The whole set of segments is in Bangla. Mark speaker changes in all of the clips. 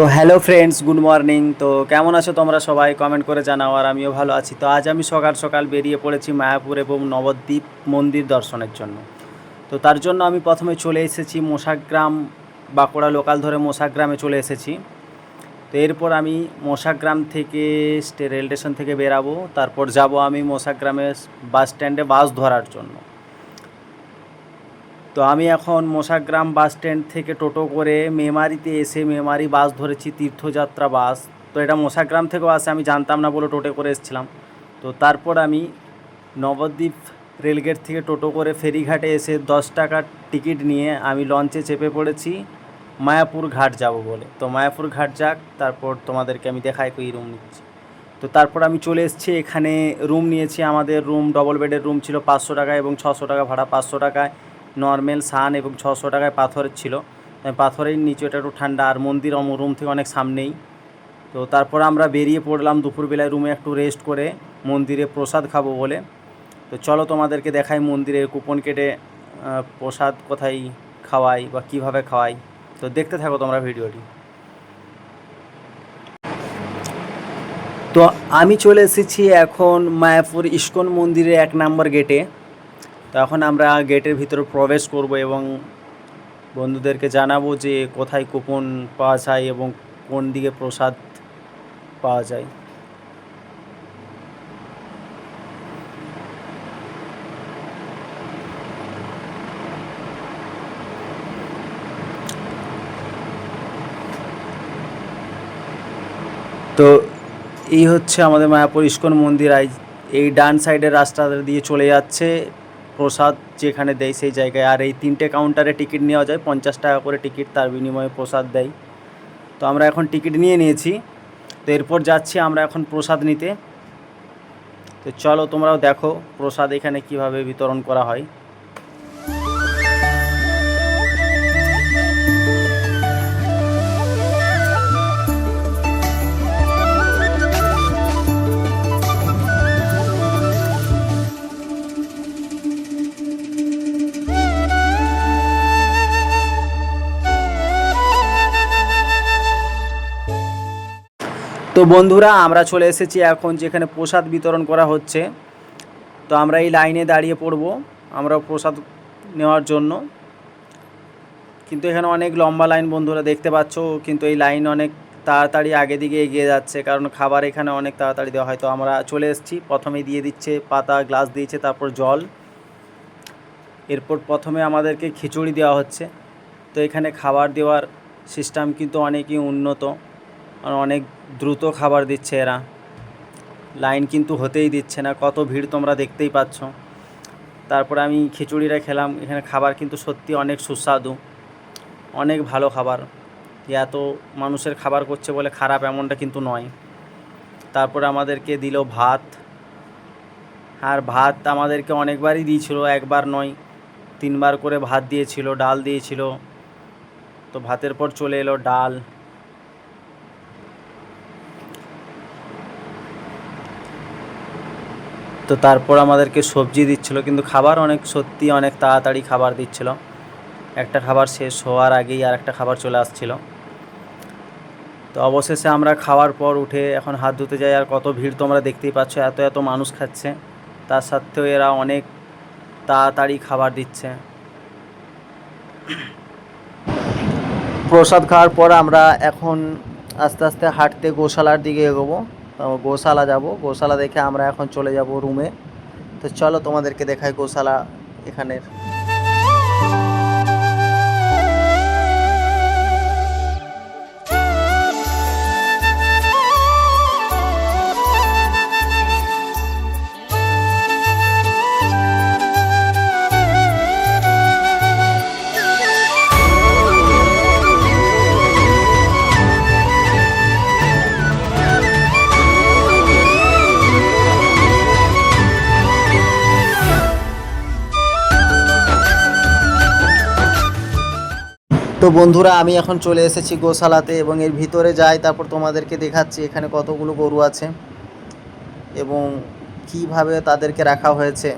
Speaker 1: তো হ্যালো ফ্রেন্ডস গুড মর্নিং তো কেমন আছো তোমরা সবাই? কমেন্ট করে জানাও আর আমিও ভালো আছি। তো আজ আমি সকাল সকাল বেরিয়ে পড়েছি মায়াপুর এবং নবদ্বীপ মন্দির দর্শনের জন্য। তো তার জন্য আমি প্রথমে চলে এসেছি মশাগ্রাম, বাঁকুড়া লোকাল ধরে মশাগ্রামে চলে এসেছি। তো এরপর আমি মশাগ্রাম থেকে রেল স্টেশন থেকে বেরাবো। তারপর যাব আমি মশাগ্রামে বাস স্ট্যান্ডে বাস ধরার জন্য। তো আমি এখন মশাগ্রাম বাস স্ট্যান্ড থেকে টোটো করে মেমারিতে এসে মেমারি বাস ধরেছি, তীর্থযাত্রা বাস। তো এটা মশাগ্রাম থেকেও আসে, আমি জানতাম না বলে টোটো করে এসেছিলাম। তো তারপর আমি নবদ্বীপ রেলগেট থেকে টোটো করে ফেরিঘাটে এসে দশ টাকার টিকিট নিয়ে আমি লঞ্চে চেপে পড়েছি, মায়াপুর ঘাট যাব বলে। তো মায়াপুর ঘাট যাক, তারপর তোমাদেরকে আমি দেখাই কই রুম নিচ্ছি। তো তারপর আমি চলে এসেছি, এখানে রুম নিয়েছি, আমাদের রুম ডবল বেডের রুম ছিল পাঁচশো টাকা এবং ছশো টাকা ভাড়া, পাঁচশো টাকায় নর্মাল সান এবং ছশো টাকায় পাথরের ছিল। পাথরের নিচে ওটা একটু ঠান্ডা আর মন্দির রুম থেকে অনেক সামনেই। তো তারপর আমরা বেরিয়ে পড়লাম দুপুরবেলায় রুমে একটু রেস্ট করে মন্দিরে প্রসাদ খাব বলে। তো চলো তোমাদেরকে দেখাই মন্দিরের কুপন কেটে প্রসাদ কোথায় খাওয়াই বা কীভাবে খাওয়াই। তো দেখতে থাকো তোমরা ভিডিওটি। তো আমি চলে এসেছি এখন মায়াপুর ইস্কন মন্দিরের এক নম্বর গেটে তো এখন আমরা গেটের ভিতরে প্রবেশ করব এবং বন্ধুদেরকে জানাব যে কোথায় কুপন পাওয়া যায় এবং কোন দিকে প্রসাদ পাওয়া যায়। তো এই হচ্ছে আমাদের মায়াপুর ইস্কন মন্দির। এই ডান সাইডের রাস্তা দিয়ে চলে যাচ্ছে। প্রসাদ যেখানে দেয় সেই জায়গায়। আর এই তিনটে কাউন্টারে টিকিট নেওয়া যায়, পঞ্চাশ টাকা করে টিকিট তার বিনিময়ে প্রসাদ দেয়। তো আমরা এখন টিকিট নিয়ে নিয়েছি। তো এরপর যাচ্ছি আমরা এখন প্রসাদ নিতে। তো চলো তোমরাও দেখো প্রসাদ এখানে কীভাবে বিতরণ করা হয়। তো বন্ধুরা, আমরা চলে এসেছি এখন যেখানে প্রসাদ বিতরণ করা হচ্ছে। তো আমরা এই লাইনে দাঁড়িয়ে পড়ব আমরা প্রসাদ নেওয়ার জন্য। কিন্তু এখানে অনেক লম্বা লাইন বন্ধুরা দেখতে পাচ্ছ, কিন্তু এই লাইন অনেক তাড়াতাড়ি আগে দিকে এগিয়ে যাচ্ছে, কারণ খাবার এখানে অনেক তাড়াতাড়ি দেওয়া হয়। তো আমরা চলে এসেছি, প্রথমেই দিয়ে দিচ্ছে পাতা, গ্লাস দিয়েছে, তারপর জল। এরপর প্রথমে আমাদেরকে খিচুড়ি দেওয়া হচ্ছে। তো এখানে খাবার দেওয়ার সিস্টেম কিন্তু অনেকই উন্নত। অনেক দ্রুত খাবার দিচ্ছে এরা। লাইন কিন্তু হতেই দিচ্ছে না, কত ভিড় তোমরা দেখতেই পাচ্ছ। তারপর আমি খিচুড়িটা খেলাম, এখানে খাবার কিন্তু সত্যি অনেক সুস্বাদু, অনেক ভালো খাবার। এত মানুষের খাবার করছে বলে খারাপ এমনটা কিন্তু নয়। তারপর আমাদেরকে দিল ভাত, আর ভাত আমাদেরকে অনেকবারই দিয়েছিল, একবার নয়, তিনবার করে ভাত দিয়েছিল, ডাল দিয়েছিল। তো ভাতের পর চলে এলো ডাল তো তারপর আমাদেরকে সবজি দিচ্ছিল, কিন্তু খাবার অনেক, সত্যি অনেক তাড়াতাড়ি খাবার দিচ্ছিল। একটা খাবার শেষ হওয়ার আগেই আর একটা খাবার চলে আসছিল। তো অবশেষে আমরা খাওয়ার পর উঠে এখন হাত ধুতে যাই, আর কত ভিড় তোমরা দেখতেই পাচ্ছ, এত এত মানুষ খাচ্ছে। তার সত্ত্বেও এরা অনেক তাড়াতাড়ি খাবার দিচ্ছে। প্রসাদ খাওয়ার পর আমরা এখন আস্তে আস্তে হাঁটতে গোশালার দিকে এগোবো। গোশালা যাব। গোশালা দেখে আমরা এখন চলে যাব রুমে তো চলো তোমাদেরকে দেখাই গোশালা এখানের তো বন্ধুরা, আমি এখন চলে এসেছি গোশালাতে এবং এর ভিতরে যাই, তারপর তোমাদেরকে দেখাচ্ছি এখানে কতগুলো গরু আছে এবং কীভাবে তাদেরকে রাখা হয়েছে।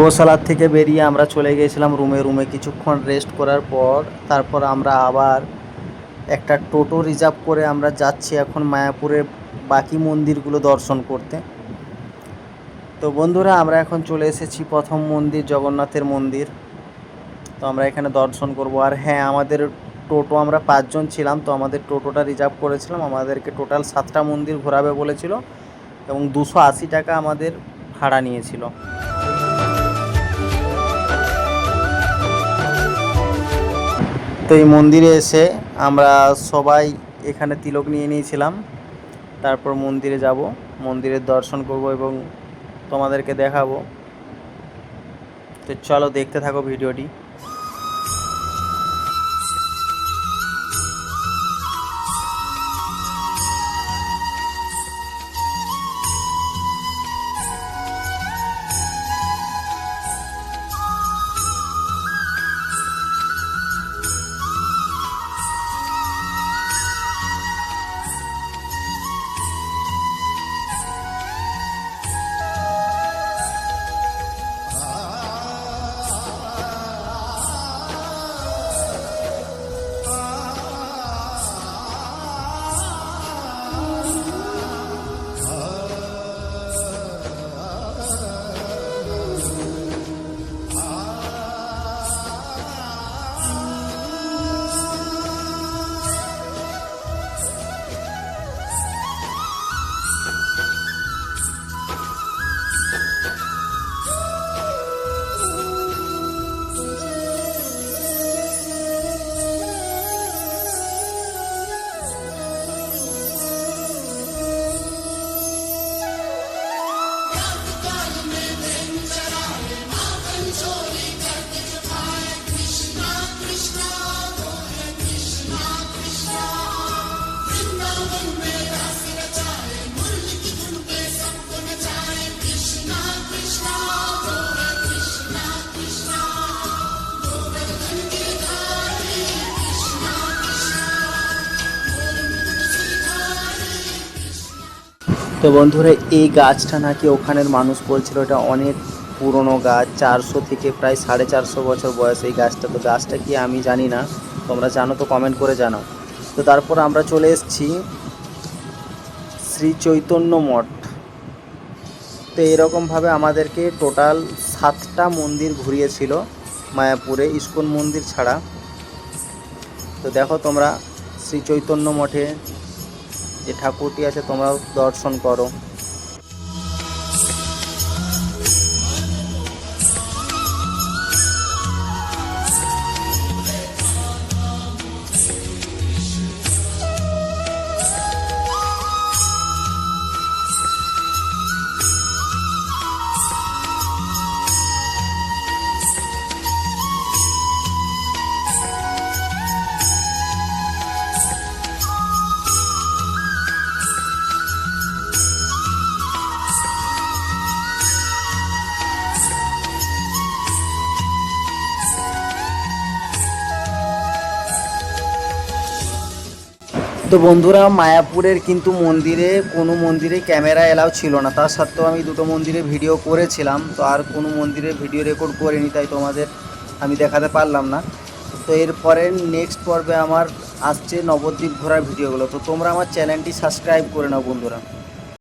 Speaker 1: গোশালার থেকে বেরিয়ে আমরা চলে গিয়েছিলাম রুমে। রুমে কিছুক্ষণ রেস্ট করার পর তারপর আমরা আবার একটা টোটো রিজার্ভ করে আমরা যাচ্ছি এখন মায়াপুরের বাকি মন্দিরগুলো দর্শন করতে। তো বন্ধুরা, আমরা এখন চলে এসেছি প্রথম মন্দির, জগন্নাথের মন্দির। তো আমরা এখানে দর্শন করব। আর হ্যাঁ আমাদের টোটো, আমরা পাঁচজন ছিলাম, তো আমাদের টোটোটা রিজার্ভ করেছিলাম। আমাদেরকে টোটাল সাতটা মন্দির ঘোরাবে বলেছিল এবং দুশো আশি টাকা আমাদের ভাড়া নিয়েছিল। তো এই মন্দিরে এসে আমরা সবাই এখানে তিলক নিয়ে নিয়েছিলাম। তারপর মন্দিরে যাব মন্দিরের দর্শন করব এবং তোমাদেরকে দেখাবো। তো চলো দেখতে থাকো ভিডিওটি। তো বন্ধুরা, এই গাছটা নাকি ওখানের মানুষ বলছিল এটা অনেক পুরনো গাছ, চারশো থেকে প্রায় সাড়ে চারশো বছর বয়স এই গাছটা। তো গাছটা কি আমি জানি না, তোমরা জানো তো কমেন্ট করে জানাও। তো তারপর আমরা চলে এসেছি শ্রী চৈতন্য মঠ। তো এরকমভাবে আমাদেরকে টোটাল সাতটা মন্দির ঘুরিয়েছিল মায়াপুরে, ইস্কন মন্দির ছাড়া। তো দেখো তোমরা শ্রী চৈতন্য মঠে যে ঠাকুরটি আছে তোমরাও দর্শন করো। তো বন্ধুরা, মায়াপুরের কিন্তু মন্দিরে, কোনো মন্দিরে ক্যামেরা এলাও ছিল না। তার সত্ত্বেও আমি দুটো মন্দিরে ভিডিও করেছিলাম, তো আর কোনো মন্দিরে ভিডিও রেকর্ড করিনি, তাই তোমাদের আমি দেখাতে পারলাম না। তো এরপরে নেক্সট পর্বে আমার আসছে নবদ্বীপ ঘোরার ভিডিওগুলো। তো তোমরা আমার চ্যানেলটি সাবস্ক্রাইব করে নাও বন্ধুরা।